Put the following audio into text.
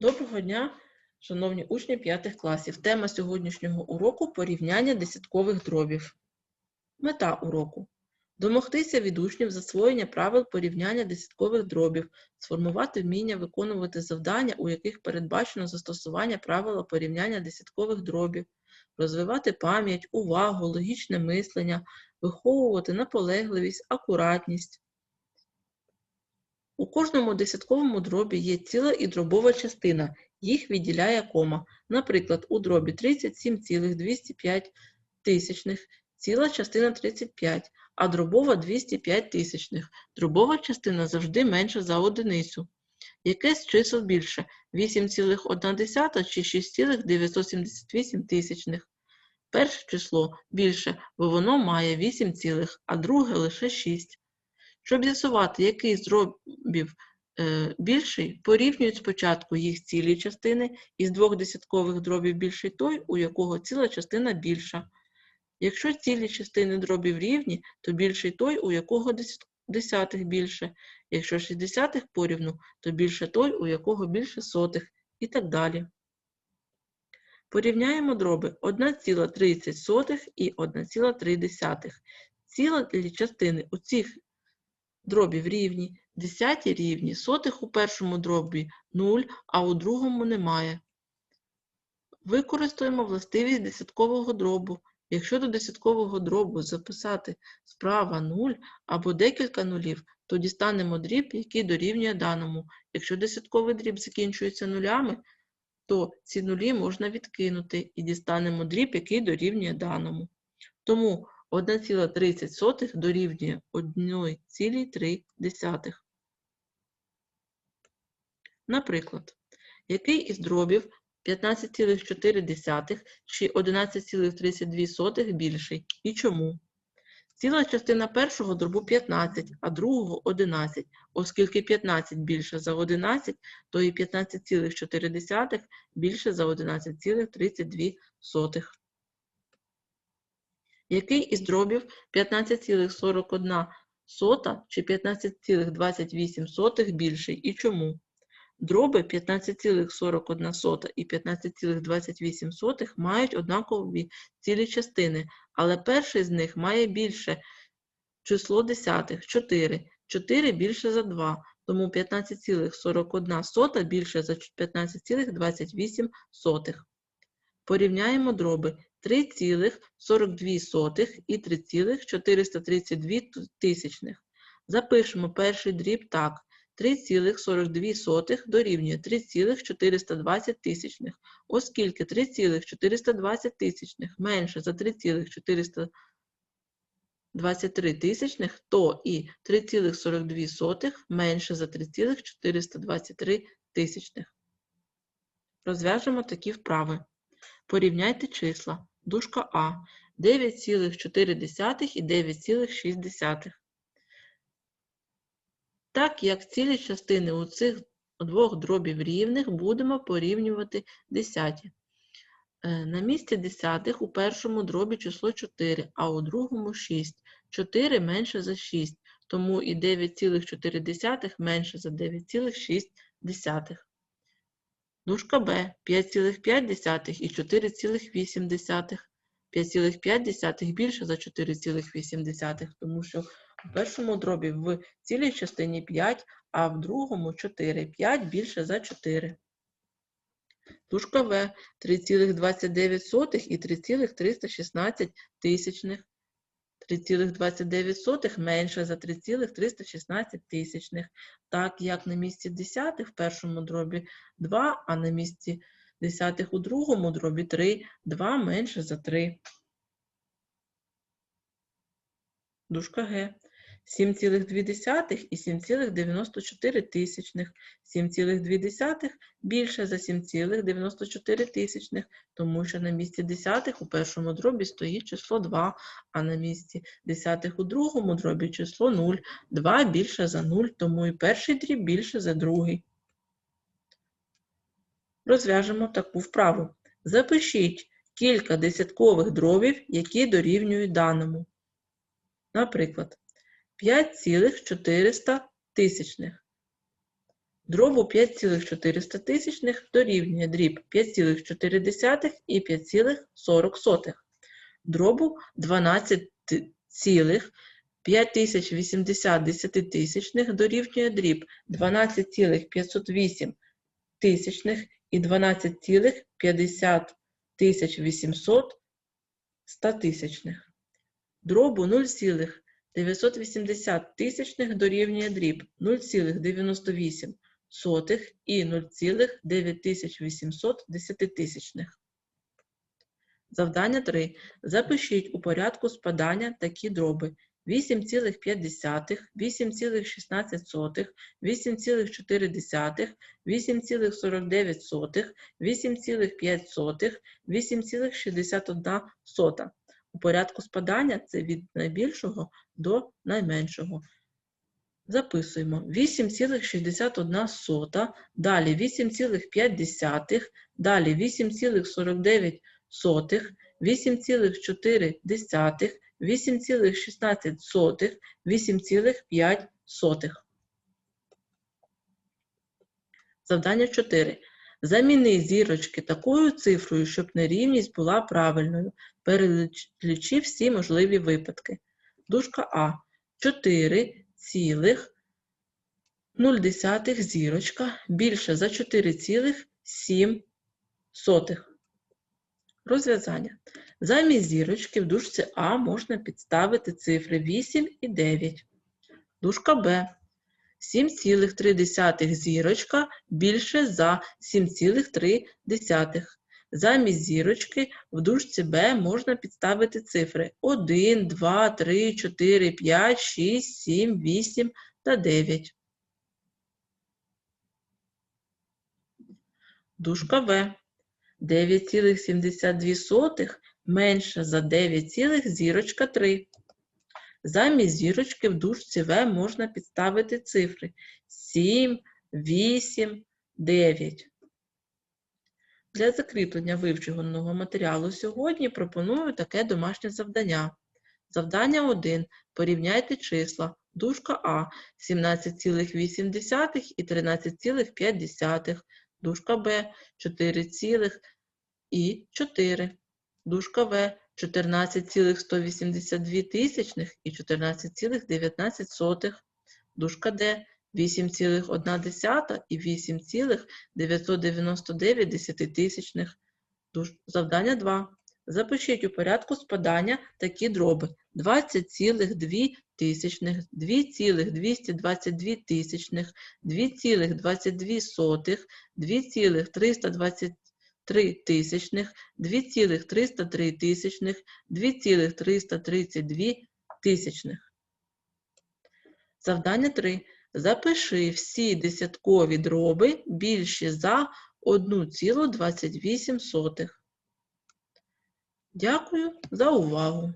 Доброго дня, шановні учні 5 класів. Тема сьогоднішнього уроку порівняння десяткових дробів. Мета уроку домогтися від учнів засвоєння правил порівняння десяткових дробів, сформувати вміння виконувати завдання, у яких передбачено застосування правила порівняння десяткових дробів, розвивати пам'ять, увагу, логічне мислення, виховувати наполегливість, акуратність. У кожному десятковому дробі є ціла і дробова частина, їх відділяє кома. Наприклад, у дробі 37,205 тисячних ціла частина 35, а дробова 205 тисячних. Дробова частина завжди менша за одиницю. Яке з чисел більше? 8,1 чи 6,978 тисячних? Перше число більше, бо воно має 8 цілих, а друге лише 6. Щоб з'ясувати, який з дробів е, більший, порівнюють спочатку їх цілі частини, із двох десяткових дробів більший той, у якого ціла частина більша. Якщо цілі частини дробів рівні, то більший той, у якого дес- десятих більше. Якщо шістдесятих порівну, то більше той, у якого більше сотих, і так далі. Порівняємо дроби 1,30 і 1,3. Цілі частини у цих дробів рівні, десяті рівні, сотих у першому дробі 0, а у другому немає. Використаємо властивість десяткового дробу. Якщо до десяткового дробу записати справа 0 або декілька нулів, то дістанемо дріб, який дорівнює даному. Якщо десятковий дріб закінчується нулями, то ці нулі можна відкинути і дістанемо дріб, який дорівнює даному. Тому 1,30 дорівнює 1,3. Наприклад, який із дробів 15,4 чи 11,32 більший і чому? Ціла частина першого дробу 15, а другого 11. Оскільки 15 більше за 11, то і 15,4 більше за 11,32. Який із дробів 15,41 чи 15,28 більший і чому? Дроби 15,41 і 15,28 мають однакові цілі частини, але перший з них має більше число десятих 4. 4 більше за 2, тому 15,41 більше за 15,28. Порівняємо дроби 3,42 і 3,432 тисячних. Запишемо перший дріб так. 3,42 дорівнює 3,420 тисячних, оскільки 3,420 тисячних менше за 3,423 тисячних, то і 3,42 менше за 3,423 тисячних. Розв'яжемо такі вправи. Порівняйте числа. Дужка А 9,4 і 9,6. Так як цілі частини у цих двох дробів рівних будемо порівнювати десяті. Е, На місці десятих у першому дробі число 4, а у другому 6. 4 менше за 6, тому і 9,4 менше за 9,6. Дужка Б 5,5 і 4,8. 5,5 більше за 4,8, тому що у першому дробі в цілій частині 5, а в другому 4. 5 більше за 4. Дужка В 3,29 і 3,316 тисячних. 3,29 менше за 3,316 тисячних. Так як на місці десятих в першому дробі 2, а на місці десятих у другому дробі 3, 2 менше за 3. Дужка Г. 7,2 і 7,94 тисячних. 7,2 більше за 7,94 тисячних, тому що на місці десятих у першому дробі стоїть число 2, а на місці десятих у другому дробі число 0. 2 більше за 0, тому і перший дріб більше за другий. Розв'яжемо таку вправу. Запишіть кілька десяткових дробів, які дорівнюють даному. Наприклад, 5,400 тисячних. Дробу 5,4 тисячних дорівнює дріб 5,4 і 5,40. Дробу 12,5080 десятитисячних дорівнює дріб 12,508 тисячних і 12,50 тисяч 800 статисячних. Дробу 0,980 тисячних дорівнює дріб 0,98 сотих і 0,9800 десятитисячних. Завдання 3. Запишіть у порядку спадання такі дроби 8,5, 8,16, 8,4, 8,49, 8,5, 8,61. Порядку спадання це від найбільшого до найменшого. Записуємо 8,61, далі 8,5, далі 8,49, 8,4, 8,16, 8,5. Завдання 4. Заміни зірочки такою цифрою, щоб нерівність була правильною. Перелічи всі можливі випадки. Дужка А. 4 цілих 0 зірочка більше за 4,7. Розв'язання. Замість зірочки в дужці А можна підставити цифри 8 і 9. Дужка Б. 7,3 зірочка більше за 7,3. Замість зірочки в дужці Б можна підставити цифри 1, 2, 3, 4, 5, 6, 7, 8 та 9. Дужка В. 9,72 менше за 9, зірочка 3. Замість зірочки в дужці В можна підставити цифри 7, 8, 9. Для закріплення вивченого матеріалу сьогодні пропоную таке домашнє завдання. Завдання 1. Порівняйте числа. Дужка А 17,8 і 13,5. Дужка Б 4, і 4. Дужка В 14,182 тисячних і 14,19. Дужка Д 8,1 і 8,999 десятитисячних. Завдання 2. Запишіть у порядку спадання такі дроби 20,2 тисячних, 2,222 тисячних, 2,22 сотих, 2,323 тисячних, 2,303 тисячних, 2,332 тисячних. Завдання 3. Запиши всі десяткові дроби більші за 1,28. Дякую за увагу!